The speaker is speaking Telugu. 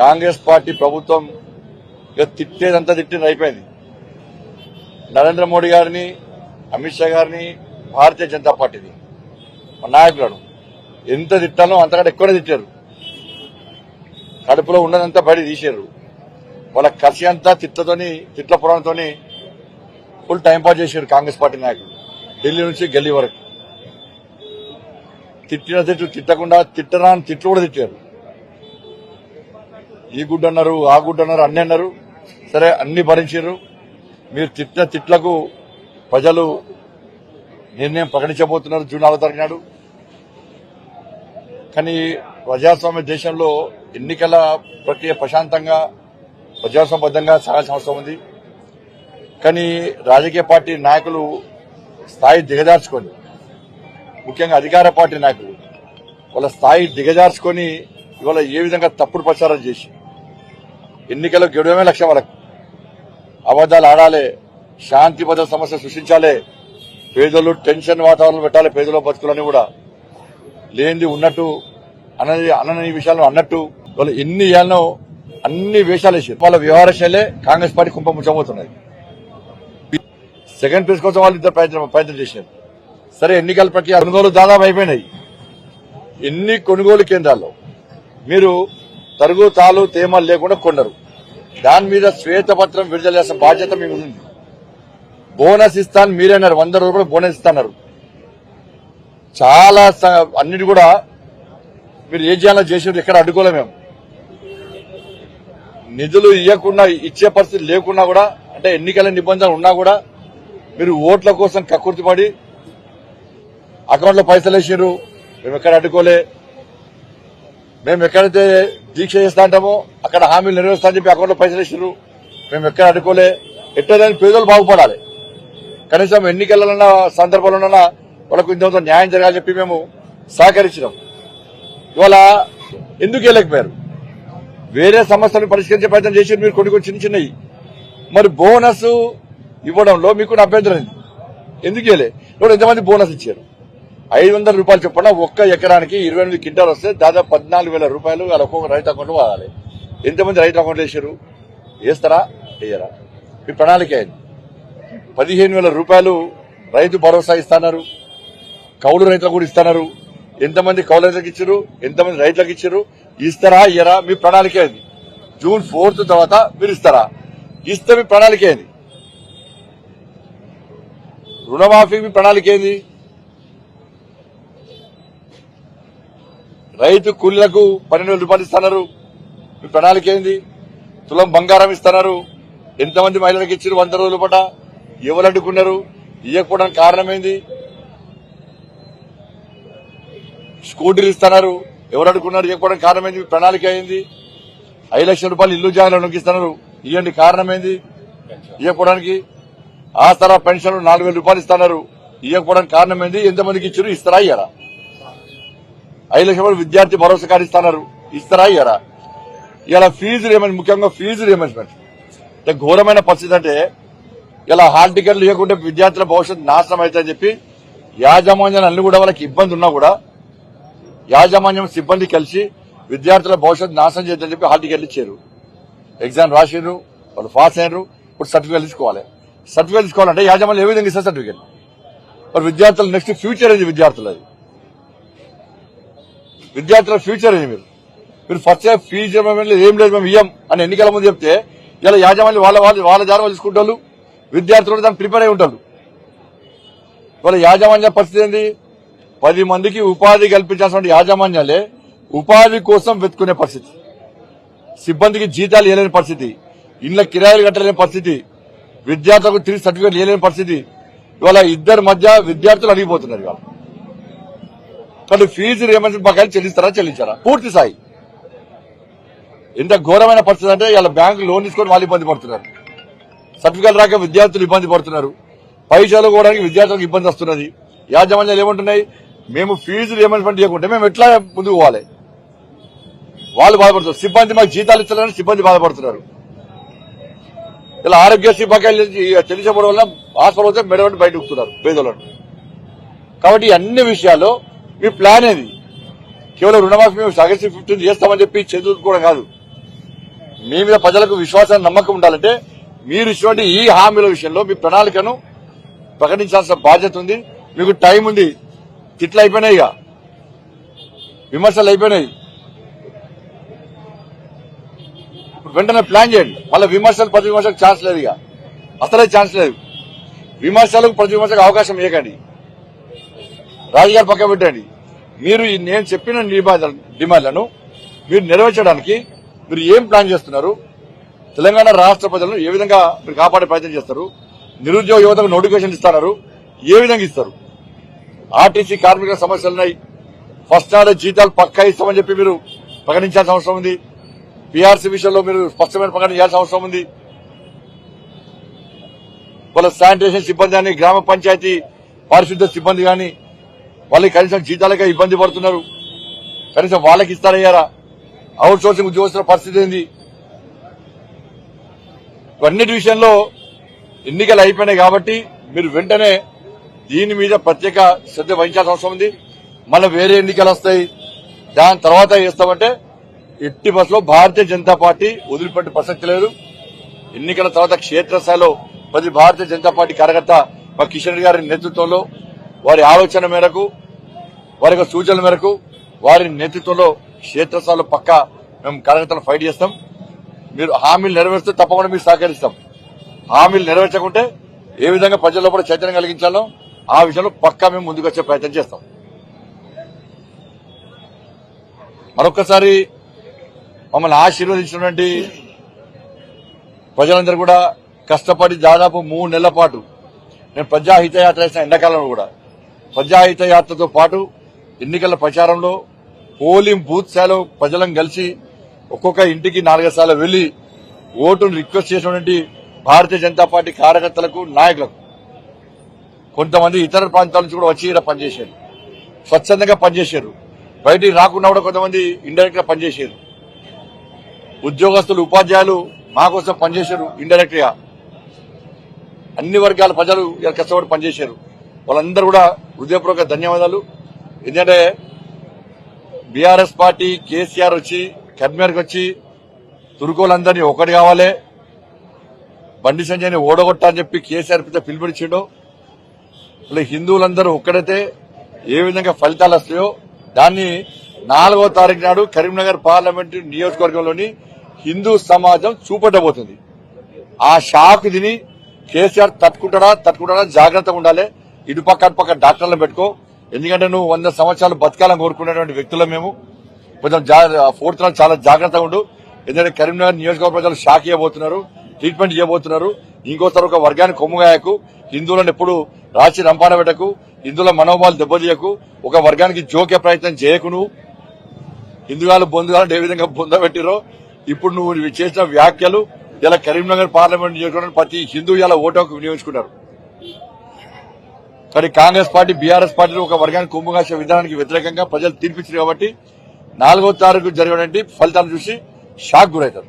కాంగ్రెస్ పార్టీ ప్రభుత్వం ఇక తిట్టేదంతా తిట్టింది అయిపోయింది. నరేంద్ర మోడీ గారిని అమిత్ షా గారిని భారతీయ జనతా పార్టీని మా నాయకులను ఎంత తిట్టాలో అంతకంటే ఎక్కువనే తిట్టారు. కడుపులో ఉన్నదంతా బయట తీసారు. వాళ్ళ కసి అంతా తిట్లతోని తిట్ల పురాణంతోని ఫుల్ టైంపాస్ చేశారు కాంగ్రెస్ పార్టీ నాయకులు. ఢిల్లీ నుంచి గల్లీ వరకు. తిట్టిన తిట్లు తిట్టకుండా తిట్టరాని తిట్లు కూడా తిట్టారు. ఈ గుడ్డ అన్నారు ఆ గుడ్డ అన్నారు అన్ని అన్నారు. సరే అన్ని భరించారు మీరు తిట్టిన తిట్లకు ప్రజలు నిర్ణయం ప్రకటించబోతున్నారు జూన్ నాలుగో తారీఖు నాడు. కానీ ప్రజాస్వామ్య దేశంలో ఎన్నికల ప్రక్రియ ప్రశాంతంగా ప్రజాస్వామ్యబద్ధంగా సాగాల్సిన అవసరం ఉంది. కానీ రాజకీయ పార్టీ నాయకులు స్థాయి దిగజార్చుకొని ముఖ్యంగా అధికార పార్టీ నాయకులు వాళ్ళ స్థాయి దిగజార్చుకొని ఇవాళ ఏ విధంగా తప్పుడు ప్రచారం చేసి ఎన్నికలు గెడవమే లక్ష్యం వాళ్ళకు. అబద్దాలు ఆడాలి శాంతి భద్రత సమస్య సృష్టించాలి పేదలు టెన్షన్ వాతావరణం పెట్టాలి పేదల బతుకులని కూడా. లేనిది ఉన్నట్టు అనని అనని విషయాలను అన్నట్టు వాళ్ళు ఎన్ని ఏళ్ళనో అన్ని వేషాలు వేసారు. వాళ్ళ వ్యవహార శైలే కాంగ్రెస్ పార్టీ కుంభ ముచ్చబోతున్నది సెకండ్ ప్లేస్ కోసం వాళ్ళు ఇద్దరు ప్రయత్నం ప్రయత్నం చేశారు. సరే ఎన్నికల ప్రక్రియ కొనుగోలు దాదాపు అయిపోయినాయి. ఎన్ని కొనుగోలు కేంద్రాల్లో? మీరు తరుగు తాలు తేమలు లేకుండా కొన్నారు దాని మీద శ్వేతపత్రం విడుదల చేసిన బాధ్యత మీకు ఉంది బోనస్ ఇస్తాను మీరన్నారు వంద రూపాయలు బోనస్ ఇస్తాన్నారు చాలా అన్నిటి కూడా మీరు ఏ చేయాలో చేసారు ఎక్కడ అడ్డుకోలే మేము. నిధులు ఇవ్వకుండా ఇచ్చే పరిస్థితి లేకున్నా కూడా అంటే ఎన్నికల నిబంధనలు ఉన్నా కూడా మీరు ఓట్ల కోసం కక్కుర్తిపడి అకౌంట్లో పైసలు వేసారు మేము ఎక్కడ అడ్డుకోలే. మేము ఎక్కడైతే దీక్ష చేస్తా అంటామో అక్కడ హామీలు నెరవేరుస్తా చెప్పి అకౌంట్లో పైసలు ఇచ్చారు మేము ఎక్కడ అడుకోలే ఎట్టేదాన్ని పేదలు బాగుపడాలి. కనీసం ఎన్నికల సందర్భంలోనన్నా వాళ్ళకు ఇంత న్యాయం జరగాలని చెప్పి మేము సహకరించినాం. ఇవాళ ఎందుకు వెళ్ళకపోయారు వేరే సమస్యలను పరిష్కరించే ప్రయత్నం చేసి మీరు కొన్ని కొన్ని చిన్న చిన్నవి. మరి బోనస్ ఇవ్వడంలో మీకు నా అభ్యంతరం ఎందుకు ఇవ్వలే ఇప్పుడు ఎంతమంది బోనస్ ఇచ్చారు? ఐదు వందల రూపాయలు చొప్పున ఒక్క ఎకరానికి ఇరవై ఎనిమిది క్వింటాలు వస్తే దాదాపు పద్నాలుగు వేల రూపాయలు వాళ్ళ ఒక్కొక్క రైతు అకౌంట్ వాడాలి. ఎంతమంది రైతు అకౌంట్ వేసారు వేస్తారా? వేయరా? మీ ప్రణాళిక అయింది పదిహేను వేల రూపాయలు రైతు భరోసా ఇస్తున్నారు. కౌలు రైతులకు కూడా ఇస్తున్నారు. ఎంతమంది కౌలు రైతులకు ఇచ్చారు? ఎంతమంది రైతులకు ఇచ్చారు? ఇస్తారా? ఇయ్యరా? మీ ప్రణాళిక ఏంది? జూన్ ఫోర్త్ తర్వాత మీరు ఇస్తారా? ఇస్తే మీ ప్రణాళిక ఏంది? రుణమాఫీ మీ ప్రణాళిక ఏంది? రైతు కూలీలకు పన్నెండు వేల రూపాయలు ఇస్తున్నారు. మీ ప్రణాళిక ఏంది? తులం బంగారం ఇస్తున్నారు. ఎంతమంది మహిళలకు ఇచ్చారు? వంద రోజుల పట ఎవరడ్డుకున్నారు ఇవ్వకపోవడానికి కారణం ఏంది? స్కూటీలు ఇస్తున్నారు. ఎవరు అడుగున్నారు ఇవ్వకపోవడానికి కారణం ఏంది? మీ ప్రణాళిక ఏంది? ఐదు లక్షల రూపాయలు ఇల్లు జాగాలు నొక్కిస్తున్నారు ఇవ్వండి కారణం ఏంది? ఇవ్వకపోవడానికి ఆసరా పెన్షన్ నాలుగు వేల రూపాయలు ఇస్తున్నారు. ఇవ్వకపోవడానికి కారణం ఏంది? ఎంతమందికి ఇచ్చారు? ఇస్తారా? ఇయ్యారా? ఐదు లక్షల విద్యార్థి భరోసా కార్డు ఇస్తున్నారు ఇస్తారా ఇయ్యరా? ఇలా ఫీజు రియంబర్స్మెంట్ ముఖ్యంగా ఫీజు రియంబర్స్మెంట్ అంటే ఘోరమైన పరిస్థితి అంటే ఇలా హాల్ టికెట్లు ఇవ్వకుంటే విద్యార్థుల భవిష్యత్తు నాశనం అవుతుందని చెప్పి యాజమాన్యం అన్ని కూడా వాళ్ళకి ఇబ్బంది ఉన్నా కూడా యాజమాన్యం సిబ్బంది కలిసి విద్యార్థుల భవిష్యత్తు నాశనం చేద్దని చెప్పి హాల్ టికెట్లు ఇచ్చారు. ఎగ్జామ్ రాసినారు వాళ్ళు పాస్ అయినారు ఇప్పుడు సర్టిఫికేట్ తీసుకోవాలి. సర్టిఫికేట్ తీసుకోవాలంటే యాజమాన్యం ఏ విధంగా ఇస్తారు సర్టిఫికేట్? మరి విద్యార్థులు నెక్స్ట్ ఫ్యూచర్ ఇది విద్యార్థులది? విద్యార్థుల ఫ్యూచర్ ఇది మీరు? మీరు ఫస్ట్ ఫీజు రియంబర్స్మెంట్ ఏం లేదు మేము ఇయ్యం అని ఎన్నికల ముందు చెప్తే ఇలా యాజమాన్యం వాళ్ళ వాళ్ళు వాళ్ళ దారి వాళ్ళు తీసుకుంటారు విద్యార్థులు కూడా దానికి ప్రిపేర్ అయి ఉంటారు. వాళ్ళ యాజమాన్య పరిస్థితి ఏంది? పది మందికి ఉపాధి కల్పించాల్సిన యాజమాన్యాలే ఉపాధి కోసం వెతుకునే పరిస్థితి. సిబ్బందికి జీతాలు ఇవ్వలేని పరిస్థితి. ఇళ్ళ కిరాయిలు కట్టలేని పరిస్థితి. విద్యార్థులకు తిరిగి సర్టిఫికేట్ ఇవ్వలేని పరిస్థితి. ఇవాళ ఇద్దరి మధ్య విద్యార్థులు అడిగిపోతున్నారు ఇవాళ. కానీ ఫీజు రియంబర్స్మెంట్ బకాయిలు చెల్లిస్తారా చెల్లించారా? పూర్తి స్థాయి. ఎంత ఘోరమైన పరిస్థితి అంటే ఇలా బ్యాంకు లోన్ తీసుకొని వాళ్ళు ఇబ్బంది పడుతున్నారు. సర్టిఫికేట్ రాక విద్యార్థులు ఇబ్బంది పడుతున్నారు. పైసలు కూడా విద్యార్థులకు ఇబ్బంది వస్తున్నది. యాజమాన్యాలు ఏమంటున్నాయి? మేము ఫీజు రియంబర్స్మెంట్ చేయకుంటే మేము ఎట్లా ముందుకు పోవాలి? వాళ్ళు బాధపడుతున్నారు. సిబ్బంది మాకు జీతాలు ఇచ్చారని సిబ్బంది బాధపడుతున్నారు. ఇలా ఆరోగ్యశ్రీ బకాయిలు తెలిసిపోవడం వల్ల హాస్పిటల్ వస్తే మెడవంటి బయట ఉక్కుతున్నారు పేదలను కాబట్టి అన్ని విషయాల్లో మీ ప్లాన్ ఏది? కేవలం రుణమాఫీ మేము ఆగస్టు ఫిఫ్టీన్ చేస్తామని చెప్పి చదువుకోవడం కాదు. మీ మీద ప్రజలకు విశ్వాసం నమ్మకం ఉండాలంటే మీరు ఇటువంటి ఈ హామీల విషయంలో మీ ప్రణాళికను ప్రకటించాల్సిన బాధ్యత ఉంది. మీకు టైం ఉంది. తిట్లు అయిపోయినాయి ఇక. విమర్శలు అయిపోయినాయి. వెంటనే ప్లాన్ చేయండి. మళ్ళీ విమర్శలు ప్రతి విమర్శకు ఛాన్స్ లేదు ఇక. అసలే ఛాన్స్ లేదు. విమర్శలకు ప్రతి విమర్శకు అవకాశం ఇవ్వకండి. రాజుగారు పక్క పెట్టండి. మీరు నేను చెప్పిన డిమాండ్లను మీరు నెరవేర్చడానికి మీరు ఏం ప్లాన్ చేస్తున్నారు? తెలంగాణ రాష్ట్ర ప్రజలను ఏ విధంగా మీరు కాపాడే ప్రయత్నం చేస్తారు? నిరుద్యోగ యువతకు నోటిఫికేషన్ ఇస్తున్నారు ఏ విధంగా ఇస్తారు? ఆర్టీసీ కార్మికుల సమస్యలు ఉన్నాయి. ఫస్ట్ నాడు జీతాలు పక్కా ఇస్తామని చెప్పి మీరు ప్రకటించాల్సిన అవసరం ఉంది. పీఆర్సీ విషయంలో మీరు స్పష్టమైన ప్రకటన చేయాల్సిన అవసరం ఉంది. వాళ్ళ శానిటేషన్ సిబ్బంది కానీ గ్రామ పంచాయతీ పారిశుద్ధ్య సిబ్బంది కానీ వాళ్ళకి కనీసం జీతాలకే ఇబ్బంది పడుతున్నారు. కనీసం వాళ్ళకి ఇస్తారయ్యారా? అవుట్ సోర్సింగ్ ఉద్యోగస్తుల పరిస్థితి ఏంది? ఇవన్నిటి విషయంలో ఎన్నికలు అయిపోయినాయి కాబట్టి మీరు వెంటనే దీని మీద ప్రత్యేక శ్రద్ధ వహించాల్సిన అవసరం ఉంది. మళ్ళీ వేరే ఎన్నికలు వస్తాయి. దాని తర్వాత చేస్తామంటే ఎట్టి బస్సులో భారతీయ జనతా పార్టీ వదిలిపెట్టే ప్రసక్తి లేదు. ఎన్నికల తర్వాత క్షేత్రస్థాయిలో ప్రతి భారతీయ జనతా పార్టీ కార్యకర్త మా కిషన్ రెడ్డి గారి నేతృత్వంలో వారి ఆలోచన మేరకు వారి యొక్క సూచనల మేరకు వారి నేతృత్వంలో క్షేత్రస్థాయిలో పక్క మేము కార్యకర్తలు ఫైట్ చేస్తాం. మీరు హామీలు నెరవేరుస్తే తప్పకుండా మీరు సహకరిస్తాం. హామీలు నెరవేర్చకుంటే ఏ విధంగా ప్రజల్లో కూడా చైతన్యం కలిగించాలో ఆ విషయంలో పక్కా మేము ముందుకొచ్చే ప్రయత్నం చేస్తాం. మరొక్కసారి మమ్మల్ని ఆశీర్వదించినటువంటి ప్రజలందరూ కూడా కష్టపడి దాదాపు మూడు నెలల పాటు నేను ప్రజాహిత యాత్ర చేసిన ఎండాకాలంలో కూడా ప్రజాహిత యాత్రతో పాటు ఎన్నికల ప్రచారంలో పోలింగ్ బూత్ స్థాయిలో ప్రజలను కలిసి ఒక్కొక్క ఇంటికి నాలుగు సార్లు వెళ్ళి ఓటును రిక్వెస్ట్ చేసినటువంటి భారతీయ జనతా పార్టీ కార్యకర్తలకు నాయకులకు. కొంతమంది ఇతర ప్రాంతాల నుంచి కూడా వచ్చి ఇక్కడ పనిచేశారు. స్వచ్ఛందంగా పనిచేశారు. బయటికి రాకుండా కూడా కొంతమంది ఇండైరెక్ట్గా పనిచేశారు. ఉద్యోగస్తులు ఉపాధ్యాయులు మా కోసం పనిచేశారు ఇండైరెక్ట్గా అన్ని వర్గాల ప్రజలు ఇలా కష్టపడి పనిచేశారు. వాళ్ళందరూ కూడా హృదయపూర్వక ధన్యవాదాలు. ఎందుకంటే బీఆర్ఎస్ పార్టీ కేసీఆర్ వచ్చి కర్మేర్కి వచ్చి తురుకోలందరినీ ఒకటి కావాలి. బండి సంజయ్ని ఓడగొట్టా అని చెప్పి కేసీఆర్ పిత పిలుపునిచ్చిండో ఇలా హిందువులందరూ ఒక్కడైతే ఏ విధంగా ఫలితాలు వస్తాయో దాన్ని నాలుగో తారీఖు నాడు కరీంనగర్ పార్లమెంటు నియోజకవర్గంలోని హిందూ సమాజం చూపెట్టబోతుంది. ఆ షాక్ తిని కేసీఆర్ తట్టుకుంటాడా తట్టుకుంటాడా జాగ్రత్తగా ఉండాలి. ఇటుపక్క అటుపక్క డాక్టర్లను పెట్టుకో. ఎందుకంటే నువ్వు వంద సంవత్సరాలు బతకాలని కోరుకునేటువంటి వ్యక్తులు మేము. కొంచెం ఫోర్త్ నాడు చాలా జాగ్రత్తగా ఉండు. ఎందుకంటే కరీంనగర్ నియోజకవర్గ ప్రజలు షాక్ ఇవ్వబోతున్నారు ట్రీట్మెంట్ చేయబోతున్నారు ఇంకోసారి ఒక వర్గాన్ని కొమ్ముగాయకు హిందువులను ఎప్పుడు రాచి రంపాన పెట్టకు. హిందువుల మనోభావాలు దెబ్బతీయకు. ఒక వర్గానికి జోకే ప్రయత్నం చేయకు నువ్వు. హిందుగాలు బొందుగాలు ఏ విధంగా బొందబెట్టిరో ఇప్పుడు నువ్వు చేసిన వ్యాఖ్యలు ఇలా కరీంనగర్ పార్లమెంట్ నియోజకవర్గం ప్రతి హిందూ ఇలా ఓటోకు వినియోగించుకున్నారు. కానీ కాంగ్రెస్ పార్టీ బీఆర్ఎస్ పార్టీలు ఒక వర్గానికి కుంభకాశ విధానానికి వ్యతిరేకంగా ప్రజలు తీర్పిచ్చారు కాబట్టి నాలుగో తారీఖు జరిగినటువంటి ఫలితాలు చూసి షాక్ గురవుతారు.